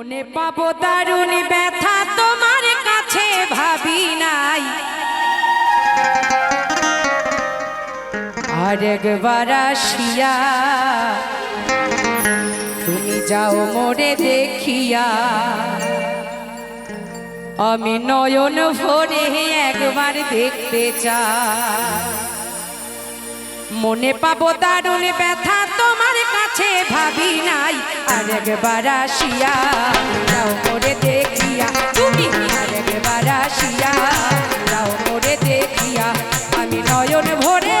মনে পাবো দারুণ ব্যথা তোমার কাছে, ভাবি নাই। আরেকবার আসিয়া তুমি যাও মোরে দেখিয়া। আমি নয়ন ভরে একবার দেখতে চাই। মনে পাবো দারুণে ব্যথা তোমার কাছে, ভাবি নাই। আরেকবার বারাসিয়া করে দেখিয়া, তুমি আরেকবার আসিয়া করে দেখিয়া, আমি নয়ন ভরে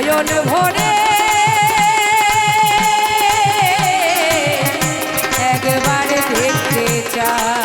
নয়ন ভরে। একবার দেখতে চায়